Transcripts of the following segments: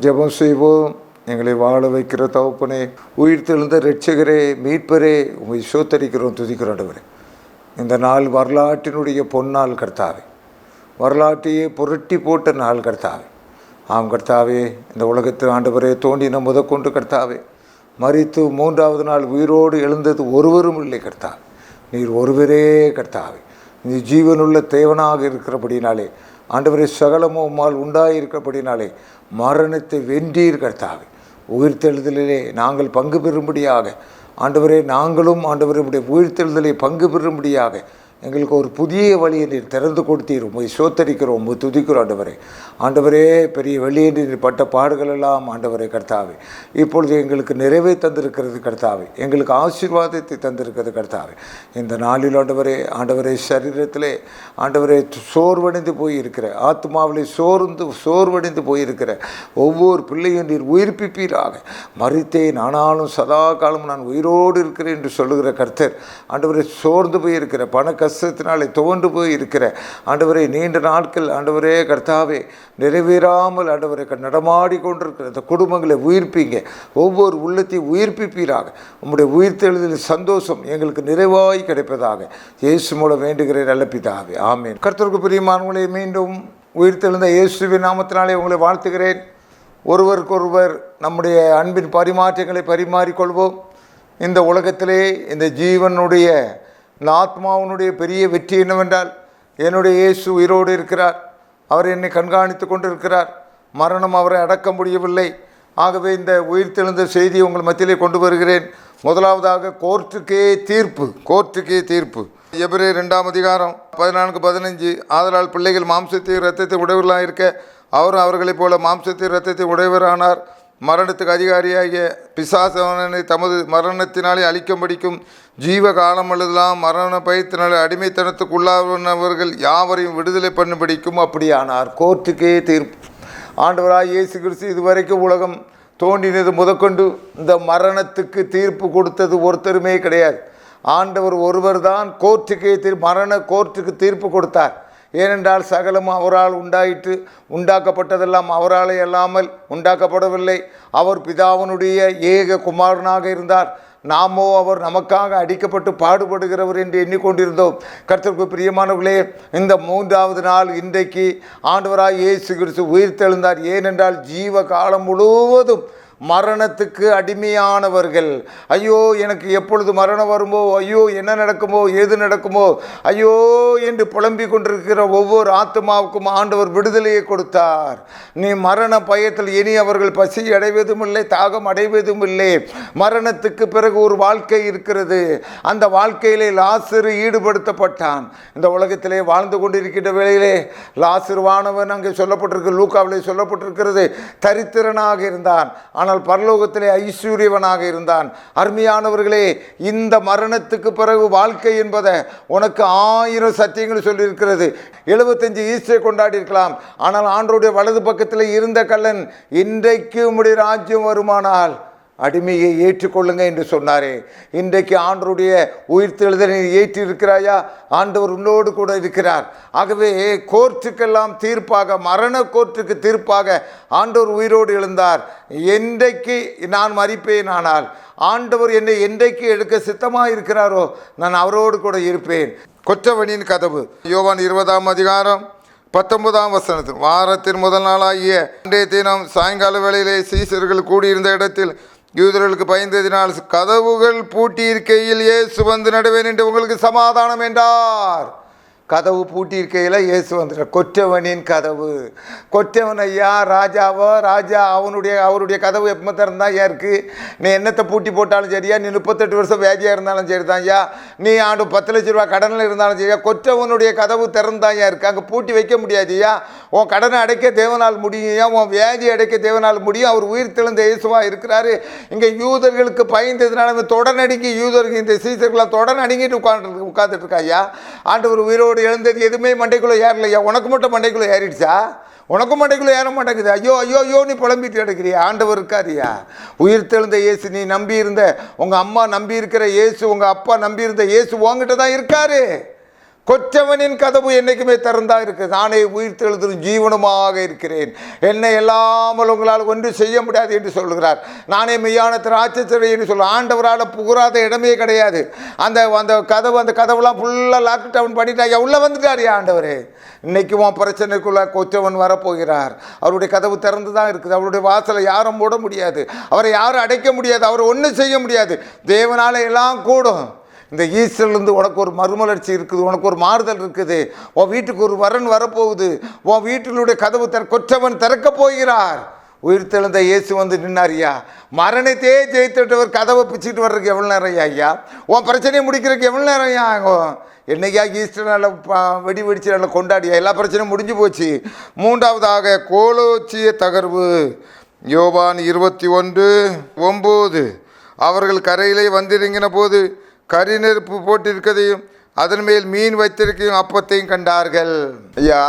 ஜெபம் செய்வோம். எங்களை வாழ வைக்கிற தகப்பனே உயிர் தெழுந்த ரட்சகரே மீட்பரே உங்களை சோத்தரிக்கிறோம் துதிக்கிறோம் இந்த நாள் வரலாற்றினுடைய பொன்னாள் கர்த்தாவே. வரலாற்றையே புரட்டி போட்ட நாள் கர்த்தாவே. ஆம் கர்த்தாவே இந்த உலகத்து ஆண்டவரே தோண்டின முதற்கொண்டு கர்த்தாவே. மறித்து மூன்றாவது நாள் உயிரோடு எழுந்தது ஒருவரும் இல்லை கர்த்தாவே. நீர் ஒருவரே கர்த்தாவே. நீ ஜீவனுள்ள தேவனாக இருக்கிறபடினாலே ஆண்டவரே சகலமும் உம்மால் உண்டாயிருக்கிறபடினாலே மரணத்தை வென்றீர் கர்த்தாவே. உயிர்த்தெழுதலிலே நாங்கள் பங்கு பெறும்படியாக. ஆண்டவரே நாங்களும் ஆண்டவருடைய உயிர்த்தெழுதலை பங்கு பெறும்படியாக. எங்களுக்கு ஒரு புதிய வழியை நீர் திறந்து கொடுத்தீர் உண்மை சோத்தரிக்கிறோம் உண்மை துதிக்கிறோம் ஆண்டவரே. ஆண்டவரே பெரிய வெளியே நீர் பட்ட பாடுகள் எல்லாம் ஆண்டவரே கர்த்தாவே. இப்பொழுது எங்களுக்கு நிறைவே தந்திருக்கிறது கர்த்தாவே. எங்களுக்கு ஆசீர்வாதத்தை தந்திருக்கிறது கர்த்தாவே. இந்த நாளில் ஆண்டவரே ஆண்டவரே சரீரத்திலே ஆண்டவரே சோர்வடைந்து போயிருக்கிற ஆத்மாவிலே சோர்ந்து சோர்வடைந்து போயிருக்கிற ஒவ்வொரு பிள்ளையும் நீர் உயிர்ப்பிப்பீராக. மறித்தேன் ஆனாலும் சதா காலம் நான் உயிரோடு இருக்கிறேன் என்று சொல்லுகிற கர்த்தர் ஆண்டவரை சோர்ந்து போயிருக்கிற பணக்க கஷ்டத்தினாலே துவண்டு போய் இருக்கிற ஆண்டவரை நீண்ட நாட்கள் ஆண்டவரே கர்த்தாவே நிறைவேறாமல் ஆண்டவரை நடமாடி கொண்டிருக்கிற இந்த குடும்பங்களை உயிர்ப்பீங்க. ஒவ்வொரு உள்ளத்தையும் உயிர்ப்பிப்பீராக. உங்களுடைய உயிர்த்தெழுதலில் சந்தோஷம் எங்களுக்கு நிறைவாய் கிடைப்பதாக. இயேசு மூலம் வேண்டுகிறேன் நல்ல பிதாவே. ஆமேன். கர்த்தருக்கு பிரியமானவங்களை மீண்டும் உயிர்த்தெழுந்த இயேசுவின் நாமத்தினாலே உங்களை வாழ்த்துகிறேன். ஒருவருக்கொருவர் நம்முடைய அன்பின் பரிமாற்றங்களை பரிமாறிக்கொள்வோம். இந்த உலகத்திலே இந்த ஜீவனுடைய இந்த ஆத்மாவினுடைய பெரிய வெற்றி என்னவென்றால் என்னுடைய இயேசு உயிரோடு இருக்கிறார். அவர் என்னை கண்காணித்து கொண்டிருக்கிறார். மரணம் அவரை அடக்க முடியவில்லை. ஆகவே இந்த உயிர்த்தெழுந்த செய்தியை உங்கள் மத்தியிலே கொண்டு வருகிறேன். முதலாவதாக கோர்ட்டுக்கே தீர்ப்பு கோர்ட்டுக்கே தீர்ப்பு. எபிரே ரெண்டாம் அதிகாரம் பதினான்கு பதினஞ்சு ஆதலால் பிள்ளைகள் மாம்சத்தை இரத்தத்தை உடையவர்களாக இருக்க அவரும் அவர்களைப் போல மாம்சத்தை இரத்தத்தை உடையவரானார். மரணத்துக்கு அதிகாரியாகிய பிசாசவனனை தமது மரணத்தினாலே அழிக்கும்படிக்கும் ஜீவ காலம் அல்லதெல்லாம் மரண பயத்தினாலே அடிமைத்தனத்துக்கு உள்ளானவர்கள் யாவரையும் விடுதலை பண்ணும்படிக்கும் அப்படியானார். கோர்ட்டுக்கே தீர்ப்பு. ஆண்டவராக இயேசு கிறிஸ்து இதுவரைக்கும் உலகம் தோன்றினது முதற்கொண்டு இந்த மரணத்துக்கு தீர்ப்பு கொடுத்தது ஒருத்தருமே கிடையாது. ஆண்டவர் ஒருவர் தான் கோர்ட்டுக்கே தீர் மரண கோர்ட்டுக்கு தீர்ப்பு கொடுத்தார். ஏனென்றால் சகலம் அவரால் உண்டாயிற்று உண்டாக்கப்பட்டதெல்லாம் அவராலே அல்லாமல் உண்டாக்கப்படவில்லை. அவர் பிதாவனுடைய ஏக குமாரனாக இருந்தார். நாமோ அவர் நமக்காக அடிக்கப்பட்டு பாடுபடுகிறவர் என்று எண்ணிக்கொண்டிருந்தோம். கர்த்தருக்கு பிரியமானவர்களே இந்த மூன்றாவது நாள் இன்றைக்கு ஆண்டவராய் இயேசு கிறிஸ்து உயிர்த்தெழுந்தார். ஏனென்றால் ஜீவ காலம் முழுவதும் மரணத்துக்கு அடிமையானவர்கள். ஐயோ எனக்கு எப்பொழுது மரணம் வருமோ ஐயோ என்ன நடக்குமோ ஏது நடக்குமோ ஐயோ என்று புலம்பிக் கொண்டிருக்கிற ஒவ்வொரு ஆத்மாவுக்கும் ஆண்டவர் விடுதலையை கொடுத்தார். நீ மரண பயத்தில் இனி அவர்கள் பசி அடைவதும் இல்லை தாகம் அடைவதும் இல்லை மரணத்துக்கு பிறகு ஒரு வாழ்க்கை இருக்கிறது. அந்த வாழ்க்கையிலே லாசரு ஈடுபடுத்தப்பட்டான். இந்த உலகத்திலே வாழ்ந்து கொண்டிருக்கின்ற வேளையிலே லாசருவானவன் அங்கே சொல்லப்பட்டிருக்கு லூக்காவிலே சொல்லப்பட்டிருக்கிறது தரித்திரனாக இருந்தான். ஆனால் பரலோகத்திலே ஐஸ்வர்யவனாக இருந்தான். அருமையானவர்களே இந்த மரணத்துக்கு பிறகு வாழ்க்கை என்பதை உனக்கு ஆயிரம் சத்தியங்கள் சொல்லியிருக்கிறது. எழுபத்தஞ்சு ஈஸ்டரை கொண்டாடி இருக்கலாம் ஆனால் ஆண்டோடைய வலது பக்கத்தில் இருந்த கல்லன் இன்றைக்கு உம்முடைய ராஜ்யம் வருமானால் அடிமையை ஏற்றுக்கொள்ளுங்க என்று சொன்னாரே. இன்றைக்கு ஆண்டருடைய உயிர்த்தெழுதலை ஏற்றி இருக்கிறாயா ஆண்டவர் உன்னோடு கூட இருக்கிறார். ஆகவே கோர்ட்டுக்கெல்லாம் தீர்ப்பாக மரண கோர்ட்டுக்கு தீர்ப்பாக ஆண்டவர் உயிரோடு எழுந்தார். என்றைக்கு நான் மறிப்பேன் ஆனால் ஆண்டவர் என்னை என்றைக்கு எடுக்க சித்தமாக இருக்கிறாரோ நான் அவரோடு கூட இருப்பேன். கொற்றவனின் கதவு. யோவான் இருபதாம் அதிகாரம் பத்தொன்பதாம் வசனத்தில் வாரத்தின் முதல் நாளாகிய அன்றைய தினம் சாயங்கால வேளையிலே சீசர்கள் கூடியிருந்த இடத்தில் யூதர்களுக்கு பயந்ததினால் கதவுகள் பூட்டியிருக்கையில் இயேசு வந்து நடுவேன் என்று உங்களுக்கு சமாதானம் என்றார். கதவு பூட்டியிருக்கையில் இயேசு வந்துட்டார். கொற்றவனின் கதவு. கொற்றவன் ஐயா ராஜாவோ ராஜா அவனுடைய அவருடைய கதவு எப்போ திறந்தா ஏன் இருக்குது நீ என்னத்தை பூட்டி போட்டாலும் சரியா? நீ முப்பத்தெட்டு வருஷம் வேதியாக இருந்தாலும் சரி தான் ஐயா. நீ ஆண்டு பத்து லட்ச ரூபா கடனில் இருந்தாலும் சரியா? கொற்றவனுடைய கதவு திறந்தாயா இருக்கு? அங்கே பூட்டி வைக்க முடியாது ஐயா. உன் கடனை அடைக்க தேவனால் முடியும் ஐயா. உன் வியாதி அடைக்க தேவனால் முடியும். அவர் உயிர் திழந்த இயேசுவாக இருக்கிறாரு. இங்கே யூதர்களுக்கு பயந்ததுனால இந்த தொடர்நடுங்கி யூதர்கள் இந்த சீசர்களாக தொடர் நடுங்கிட்டு உட்காந்து உட்காந்துட்டு இருக்கா ஐயா. ஒரு உயிரோடு எழுந்தது எதுவுமே மண்டைக்குள்ளே ஏறலையா? உனக்கு மட்டும் மண்டைக்குள்ளே ஏறிடுச்சா? உனக்கும் மண்டைக்குள்ளே ஏற மாட்டேங்குது. ஐயோ ஐயோ ஐயோ நீ புலம்பிட்டு கிடக்கிறியா. ஆண்டவர் இருக்காரியா உயிர் தெழுந்த இயேசு நீ நம்பி இருந்த உங்கள் அம்மா நம்பி இருக்கிற இயேசு உங்கள் அப்பா நம்பி இருந்த இயேசு உங்ககிட்ட தான் இருக்காரு. கொற்றவனின் கதவு என்றைக்குமே திறந்தா இருக்கு நானே உயிர் தெழுதும் இருக்கிறேன். என்னை எல்லாமல் உங்களால் ஒன்று செய்ய முடியாது என்று சொல்கிறார். நானே மெய்யான திராட்சை என்று சொல்ல ஆண்டவரால் புகுறாத இடமே கிடையாது. அந்த அந்த கதவு அந்த கதவுலாம் ஃபுல்லாக லாக் டவுன் பண்ணிட்டாங்க உள்ளே வந்துட்டார் ஆண்டவரே. இன்றைக்கும் பிரச்சனைக்குள்ள கொற்றவன் வரப்போகிறார். அவருடைய கதவு திறந்து தான் இருக்குது. அவருடைய வாசலை யாரும் மூட முடியாது. அவரை யாரும் அடைக்க முடியாது. அவரை ஒன்றும் செய்ய முடியாது. தேவனால எல்லாம் கூடும். இந்த ஈஸ்டர்லேருந்து உனக்கு ஒரு மறுமலர்ச்சி இருக்குது உனக்கு ஒரு மாறுதல் இருக்குது. உன் வீட்டுக்கு ஒரு வரன் வரப்போகுது. உன் வீட்டினுடைய கதவு திற கொற்றவன் திறக்கப் போகிறார். உயிர் தெழுந்த இயேசு வந்து நின்னாரியா மரணத்தையே ஜெயித்துட்டவர் கதவை பிச்சுட்டு வர்றதுக்கு எவ்வளோ நேரம் ஐயா உன் பிரச்சனையை முடிக்கிறதுக்கு எவ்வளோ நேரம் ஐயா? ஆகும் என்னைக்கா ஈஸ்டர் நல்லா வெடி வெடிச்சு நல்லா கொண்டாடியா? எல்லா பிரச்சனையும் முடிஞ்சு போச்சு. மூன்றாவதாக கோலோச்சிய தகர்வு. யோவான் இருபத்தி ஒன்று ஒம்பது. அவர்கள் கரையிலே வந்திறங்கின போது கறி நெருப்பு போட்டிருக்கதையும் அதன் மேல் மீன் வைத்திருக்கையும் அப்பத்தையும் கண்டார்கள். ஐயா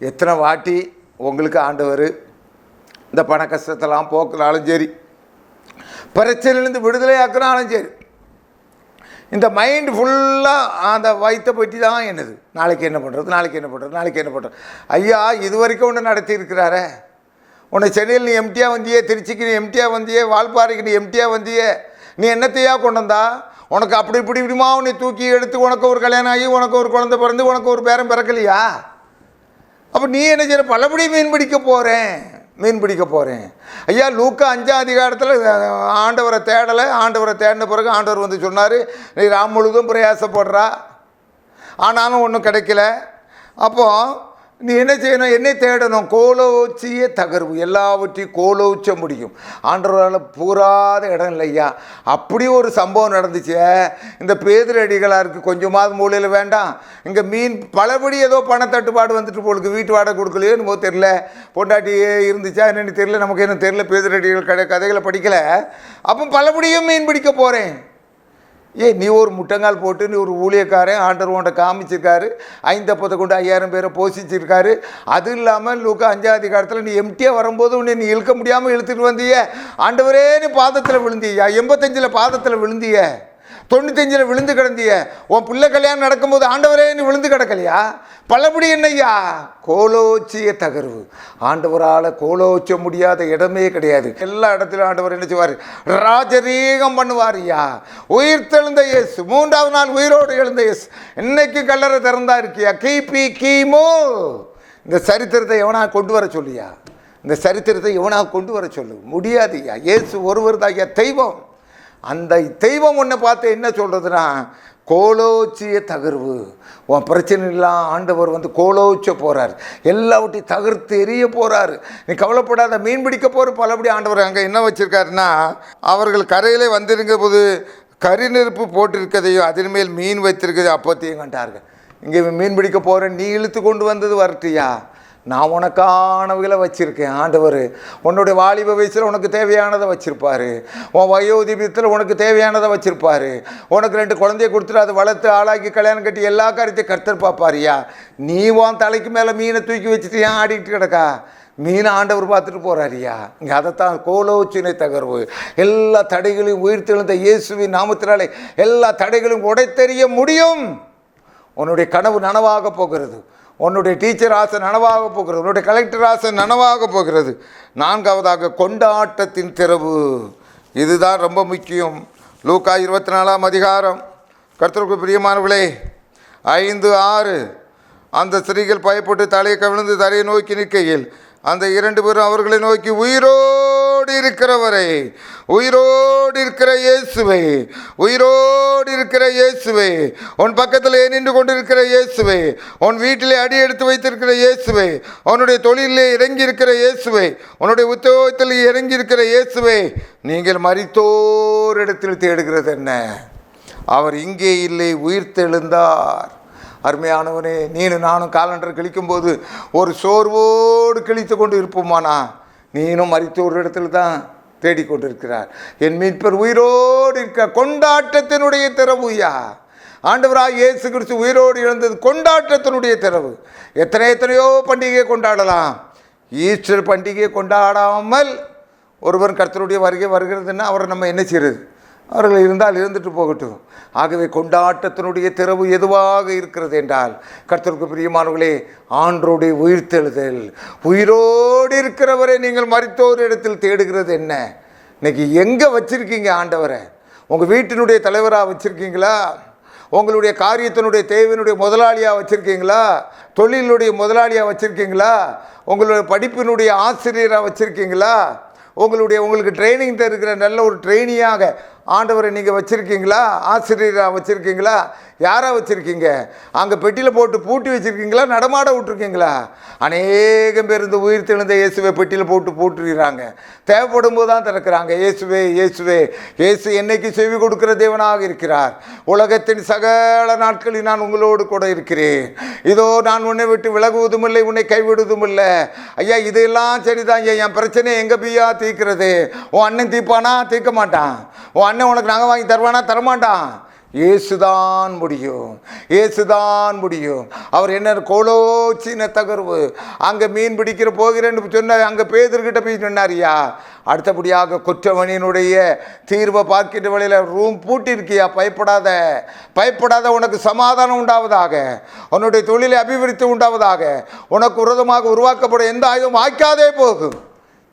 எத்தனை வாட்டி உங்களுக்கு ஆண்டவர் இந்த பண கஷ்டத்தெல்லாம் போக்குனாலும் சரி பிரச்சனையிலேருந்து விடுதலை ஆக்குனாலும் சரி இந்த மைண்ட் ஃபுல்லாக அந்த வயிற்றை பற்றி தான் என்னது? நாளைக்கு என்ன பண்ணுறது நாளைக்கு என்ன பண்ணுறது நாளைக்கு என்ன பண்ணுறது ஐயா இது வரைக்கும் ஒன்று நடத்தியிருக்கிறாரே. உன்னை சென்னையில் நீ எம்டியாக வந்தியே திருச்சிக்கு நீ எம்டியாக வந்தியே வால்பாறைக்கு நீ எம்டியாக வந்தியே நீ என்னத்தையா கொண்டு வந்தா உனக்கு அப்படி இப்படி இப்படிமா உன்னை தூக்கி எடுத்து உனக்கு ஒரு கல்யாணம் ஆகி உனக்கு ஒரு குழந்தை பிறந்து உனக்கு ஒரு பேரன் பிறக்கலையா? அப்போ நீ என்ன செய்ய பலபடி மீன் பிடிக்க போகிறேன் மீன் பிடிக்க போகிறேன் ஐயா லூக்கா அஞ்சாம் அதிகாரத்தில் ஆண்டவரை தேடலை. ஆண்டவரை தேடின பிறகு ஆண்டவர் வந்து சொன்னார் நீ ராம் முழுதும் பிரயாசப்படுறா. ஆனாலும் ஒன்றும் கிடைக்கல. அப்போது நீ என்ன செய்யணும்? என்னை தேடணும். கோலோச்சிய தகர்வு. எல்லாவற்றையும் கோலோச்ச முடியும். ஆண்டவரால் பூராத இடம் இல்லையா அப்படி ஒரு சம்பவம் நடந்துச்சு. இந்த பேதிரடிகளாக இருக்குது கொஞ்சமாவது மூலையில் வேண்டாம். இங்கே மீன் பலபடி ஏதோ பணத்தட்டுப்பாடு வந்துட்டு போலுக்கு வீட்டு வாடகை கொடுக்கலையோ என்னமோ தெரில பொண்டாட்டி இருந்துச்சா என்னென்னு தெரில நமக்கு என்ன தெரில பேதிரடிகள் கடை கதைகளை படிக்கலை. அப்போ பலபடியும் மீன் பிடிக்க போகிறேன் ஏய் நீ ஒரு முட்டங்கால் போட்டு நீ ஒரு ஊழியக்காரன் ஆண்டவர் உன்ட்ட காமிச்சிருக்காரு ஐந்தப்பத்தை கொண்டு ஐயாயிரம் பேரை போஷிச்சிருக்காரு. அது இல்லாமல் லூக்கா அஞ்சாவது காலத்தில் நீ எம்டியாக வரும்போது உன்னை நீ இழுக்க முடியாமல் இழுத்துட்டு வந்திய. ஆண்டவரே நீ பாதத்தில் விழுந்தியா? எண்பத்தஞ்சில் பாதத்தில் விழுந்திய? தொண்ணூத்தஞ்சில் விழுந்து கிடந்திய. உன் பிள்ளை கல்யாணம் நடக்கும்போது ஆண்டவரே நீ விழுந்து கிடக்கலையா? பழபடி என்னய்யா கோலோச்சிய தகர்வு. ஆண்டவரால் கோலோச்ச முடியாத இடமே கிடையாது. எல்லா இடத்துலையும் ஆண்டவர் என்ன செய்வார்? ராஜரீகம் பண்ணுவார் ஐயா. உயிர் தெழுந்த இயேசு. மூன்றாவது நாள் உயிரோடு எழுந்த இயேசு. இன்னைக்கு கல்லறை திறந்தா இருக்கியா? கிபி கிமு. இந்த சரித்திரத்தை எவனா கொண்டு வர சொல்லியா? இந்த சரித்திரத்தை எவனா கொண்டு வர சொல்லு? முடியாது ஐயா. இயேசு ஒருவர் தான் ஐயா தெய்வம். அந்த தெய்வம் ஒன்றை பார்த்து என்ன சொல்கிறதுனா கோலோச்சிய தகர்வு. உன் பிரச்சனை எல்லாம் ஆண்டவர் வந்து கோலோச்ச போகிறார் எல்லாவற்றையும் தகர்த்து எரிய போகிறாரு நீ கவலைப்படாத மீன் பிடிக்க போகிற பலபடி ஆண்டவர் அங்கே என்ன வச்சுருக்காருன்னா அவர்கள் கரையிலே வந்திருங்க போது கரிநெருப்பு நெருப்பு அதன் மேல் மீன் வைத்திருக்கதையோ அப்போத்தையும் கண்டார்கள். இங்கே மீன் பிடிக்க போகிறேன் நீ இழுத்து கொண்டு வந்தது வரட்டியா? நான் உனக்கானவர்களை வச்சுருக்கேன் ஆண்டவர். உன்னுடைய வாலிப வயசில் உனக்கு தேவையானதை வச்சுருப்பாரு. உன் வயோதிபத்தில் உனக்கு தேவையானதை வச்சுருப்பாரு. உனக்கு ரெண்டு குழந்தைய கொடுத்துட்டு அதை வளர்த்து ஆளாக்கி கல்யாணம் கட்டி எல்லா காரியத்தையும் கர்த்தர் பார்ப்பாரியா நீ உன் தலைக்கு மேலே மீனை தூக்கி வச்சுட்டு ஏன் ஆடிக்கிட்டு கிடக்கா? மீன் ஆண்டவர் பார்த்துட்டு போகிறாரியா இங்கே அதைத்தான் கோலோச்சினை தகர்வு. எல்லா தடைகளையும் உயிர்த்தெழுந்த இயேசுவின் நாமத்தினாலே எல்லா தடைகளையும் உடைத்தெறிய முடியும். உன்னுடைய கனவு நனவாக போகிறது. உன்னுடைய டீச்சர் ஆசை நனவாக போகிறது உன்னுடைய கலெக்டர் ஆசை நனவாக போகிறது. நான்காவதாக கொண்டாட்டத்தின் திறவு. இதுதான் ரொம்ப முக்கியம். லூக்கா இருபத்தி நாலாம் அதிகாரம். கருத்தருக்கு பிரியமானவர்களே ஐந்து ஆறு. அந்த ஸ்திரீகள் பயப்பட்டு தலையை கவிழ்ந்து தலையை நோக்கி நிற்கையில் அந்த இரண்டு பேரும் அவர்களை நோக்கி உயிரோ உயிரோடு இருக்கிறவரை உயிரோடு இருக்கிற இயேசுவை உயிரோடு இருக்கிற இயேசுவை உன் பக்கத்தில் நின்று கொண்டிருக்கிற இயேசுவை உன் வீட்டிலே அடி எடுத்து வைத்திருக்கிற இயேசுவை உன்னுடைய தொழிலே இறங்கி இருக்கிற இயேசுவை உன்னுடைய உத்தியோகத்தில் இறங்கி இருக்கிற இயேசுவை நீங்கள் மரித்தோரிடத்தில் தேடுகிறது என்ன? அவர் இங்கே இல்லை உயிர்த்தெழுந்தார் அருமையானவனே நீனு நானும் காலண்டர் கிழிக்கும்போது ஒரு சோர்வோடு கிழித்து கொண்டு இருப்போமானா? நீனும் மறித்து ஒரு இடத்துல தான் தேடிக்கொண்டிருக்கிறார் என் மீட்பர் உயிரோடு இருக்க கொண்டாட்டத்தினுடைய திறவுயா ஆண்டவராக இயேசு கிறிஸ்து உயிரோடு இழந்தது கொண்டாட்டத்தினுடைய திறவு. எத்தனை எத்தனையோ பண்டிகையை கொண்டாடலாம். ஈஸ்டர் பண்டிகையை கொண்டாடாமல் ஒருவர் கர்த்தருடைய வருகை வருகிறதுன்னா அவரை நம்ம என்ன செய்யறது? அவர்கள் இருந்தால் இருந்துட்டு போகட்டும். ஆகவே கொண்டாட்டத்தினுடைய திறவு எதுவாக இருக்கிறது என்றால் கர்த்தருக்கு பிரியமானவர்களே ஆண்டோடைய உயிர்த்தெழுதல். உயிரோடு இருக்கிறவரை நீங்கள் மறித்தோர் இடத்தில் தேடுகிறது என்ன? இன்னைக்கு எங்கே வச்சுருக்கீங்க ஆண்டவரை? உங்கள் வீட்டினுடைய தலைவராக வச்சுருக்கீங்களா? உங்களுடைய காரியத்தினுடைய தேவையினுடைய முதலாளியாக வச்சுருக்கீங்களா? தொழிலுடைய முதலாளியாக வச்சுருக்கீங்களா? உங்களுடைய படிப்பினுடைய ஆசிரியராக வச்சுருக்கீங்களா? உங்களுடைய உங்களுக்கு ட்ரைனிங் தருகிற நல்ல ஒரு ட்ரெயினியாக ஆண்டவரை நீங்கள் வச்சுருக்கீங்களா? ஆசிரியராக வச்சுருக்கீங்களா? யாராக வச்சுருக்கீங்க? அங்கே பெட்டியில் போட்டு பூட்டி வச்சுருக்கீங்களா? நடமாட விட்ருக்கீங்களா அநேகம் பேர் இந்த உயிர் தெழுந்த இயேசுவை பெட்டியில் போட்டு பூட்டுறாங்க. தேவைப்படும் போது தான் திறக்கிறாங்க. இயேசுவே இயேசுவே இயேசு என்னைக்கு செவி கொடுக்கிற தேவனாக இருக்கிறார். உலகத்தின் சகல நாட்களில் நான் உங்களோடு கூட இருக்கிறேன். இதோ நான் உன்னை விட்டு விலகுவதும் இல்லை உன்னை கைவிடுவதும் இல்லை ஐயா இதெல்லாம் சரிதான். ஐயா என் பிரச்சனை எங்கே பியா தீர்க்கிறது? உன் அண்ணன் தீர்ப்பானா? தீர்க்க மாட்டான். உன் அண்ணன் உனக்கு நாங்கள் வாங்கி தருவானா? தரமாட்டான் இயேசுதான் முடியும். இயேசுதான் முடியும். அவர் என்ன கோலோச்சின தகர்வு. அங்கே மீன் பிடிக்கிற போகிறேன்னு சொன்னார். அங்கே பேதர்கிட்ட போய் சொன்னாரியா அடுத்தபடியாக குற்றவனினுடைய தீர்வை பார்க்கின்ற வழியில் ரூம் பூட்டிருக்கியா? பயப்படாத. பயப்படாத உனக்கு சமாதானம் உண்டாவதாக. உன்னுடைய தொழிலை அபிவிருத்தி உண்டாவதாக. உனக்கு விரோதமாக உருவாக்கப்படும் எந்த ஆயுதம் வாய்க்காதே போகும்.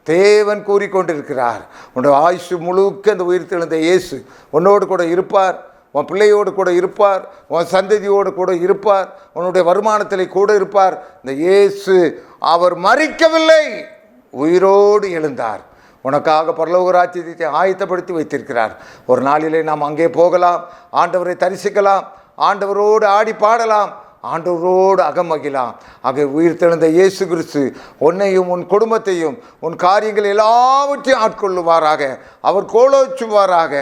தேவன் கூறிக்கொண்டிருக்கிறார். உன்னோட ஆயுசு முழுக்க இந்த உயிர் தெழுந்த இயேசு உன்னோடு கூட இருப்பார். உன் பிள்ளையோடு கூட இருப்பார். உன் சந்ததியோடு கூட இருப்பார். உன்னுடைய வருமானத்தில் கூட இருப்பார். இந்த இயேசு அவர் மறிக்கவில்லை. உயிரோடு எழுந்தார். உனக்காக பரலோக ராஜ்யத்தை ஆயத்தப்படுத்தி வைத்திருக்கிறார். ஒரு நாளிலே நாம் அங்கே போகலாம். ஆண்டவரை தரிசிக்கலாம். ஆண்டவரோடு ஆடி பாடலாம். ஆண்டவரோடு அகமகிலாம் ஆக உயிர் தெழுந்த இயேசு கிறிஸ்து உன்னையும் உன் குடும்பத்தையும் உன் காரியங்கள் எல்லாவற்றையும் ஆட்கொள்ளுவாராக. அவர் கோலோச்சுவாராக.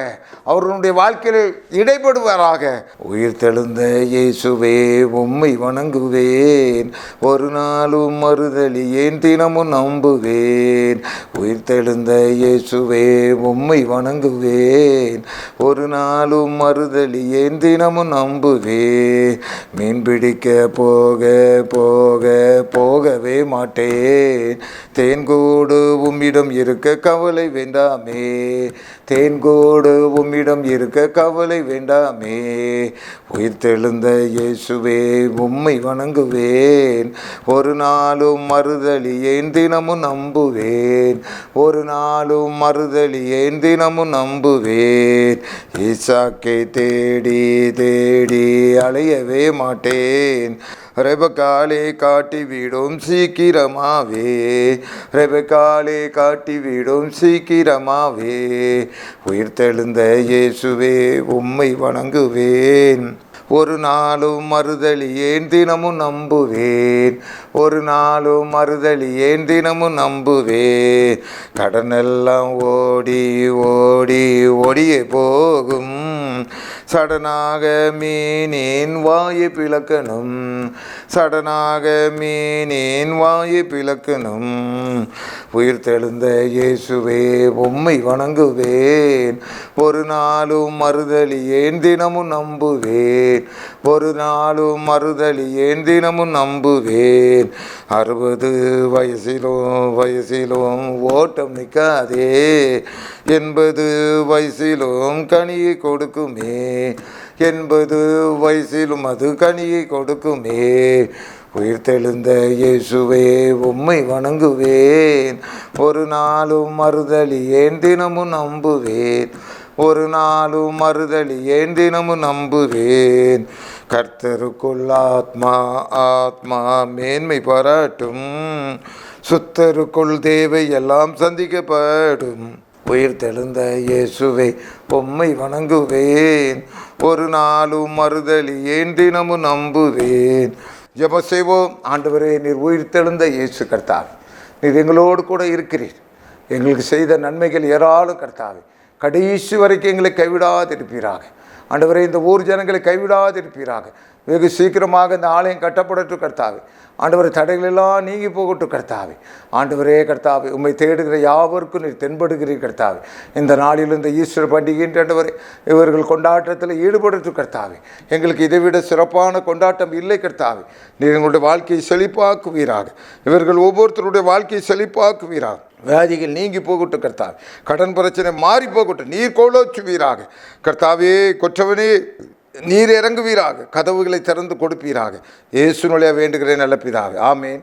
அவருடைய வாழ்க்கையில் இடைப்படுவாராக உயிர் தெழுந்த இயேசுவே உம்மை வணங்குவேன். ஒரு நாளும் மறுதலியேன் தினமும் நம்புவேன். உயிர் தெழுந்த இயேசுவே உம்மை வணங்குவேன். ஒரு நாளும் மறுதலியேன் தினமும் நம்புவேன். மீன்பிடி பிடிக்க போக போக போகவே மாட்டேன். தேன் கூடு உம்மிடம் இருக்க கவலை வேண்டாமே. தேன்கோடு உம்மிடம் இருக்க கவலை வேண்டாமே. உயிர்த்தெழுந்த இயேசுவே உம்மை வணங்குவேன். ஒரு நாளும் மறுதலியேன் தினமும் நம்புவேன். ஒரு நாளும் மறுதலியேன் தினமும் நம்புவேன். ஈசாக்கை தேடி தேடி அலையவே மாட்டேன். ரெபக்காலே காட்டி விடும் சீக்கிரமாவே. ரெபக்காலே காட்டி விடும் சீக்கிரமாவே. உயிர்த்தெழுந்த இயேசுவே உம்மை வணங்குவேன். ஒரு நாளும் மறுதலியேன் தினமும் நம்புவேன். ஒரு நாளும் மறுதலியேன் தினமும் நம்புவேன். கடனெல்லாம் ஓடி ஓடி ஓடியே போகும். சடனாக மீனேன் வாயு பிளக்கணும். சடனாக மீனேன் வாயு பிளக்கணும். உயிர் தெழுந்த இயேசுவே உம்மை வணங்குவேன். ஒரு நாளும் மறுதலியேன் தினமும் நம்புவேன். ஒரு நாளும் மறுதலியேன் தினமும் நம்புவேன். அறுபது வயசிலும் வயசிலும் ஓட்டம் நிற்காதே எண்பது வயசிலும் கனியை கொடுக்குமே. எண்பது வயசிலும் அது கனியை கொடுக்குமே. உயிர்த்தெழுந்த இயேசுவே உம்மை வணங்குவேன். ஒரு நாளும் மறுதலியேன் தினமும் நம்புவேன்? ஒரு நாளும் மறுதலியேன் தினமும் நம்புவேன்? கர்த்தருக்குள் ஆத்மா ஆத்மா மேன்மை பாராட்டும். சுத்தருக்குள் தேவை எல்லாம் சந்திக்கப்படும். உயிர் தெழுந்த இயேசுவை பொம்மை வணங்குவேன். ஒரு நாளும் மறுதலியேன் தினமும் நம்புவேன். ஜெப செய்வோம். ஆண்டவரே நீர் உயிர் தெழுந்த இயேசு கர்த்தாவே நீர் எங்களோடு கூட இருக்கிறீர். எங்களுக்கு செய்த நன்மைகள் ஏராளம் கர்த்தாவே கடைசி வரைக்கும் எங்களை கைவிடாதிருப்பீராக. ஆண்டவரே இந்த ஊர் ஜனங்களை கைவிடாதிருப்பீராக. வெகு சீக்கிரமாக இந்த ஆலயம் கட்டப்படட்டும் கர்த்தாவே. ஆண்டவர் தடைகளெல்லாம் நீங்கி போகட்டும் கர்த்தாவே. ஆண்டவரே கர்த்தாவே உண்மை தேடுகிற யாவருக்கும் நீர் தென்படுகிறீர் கர்த்தாவே. இந்த நாளில் இந்த ஈஸ்வர பண்டிகைன்ற ஆண்டவர் இவர்கள் கொண்டாட்டத்தில் ஈடுபடட்டும் கர்த்தாவே. எங்களுக்கு இதைவிட சிறப்பான கொண்டாட்டம் இல்லை கர்த்தாவே. நீர் எங்களுடைய வாழ்க்கையை செழிப்பாக்குவீராக. இவர்கள் ஒவ்வொருத்தருடைய வாழ்க்கையை செழிப்பாக்குவீராக. வியாதிகள் நீங்கி போகட்டும் கர்த்தாவே. கடன் பிரச்சனை மாறி போகட்டும். நீர் கோலோச்சுவீராக. கர்த்தாவே கொற்றவனே நீர் இறங்குவீராக கதவுகளை திறந்து கொடுப்பீராக. இயேசுனுடைய வேண்டுகிறேன் நல்ல பிதாவே. ஆமேன்.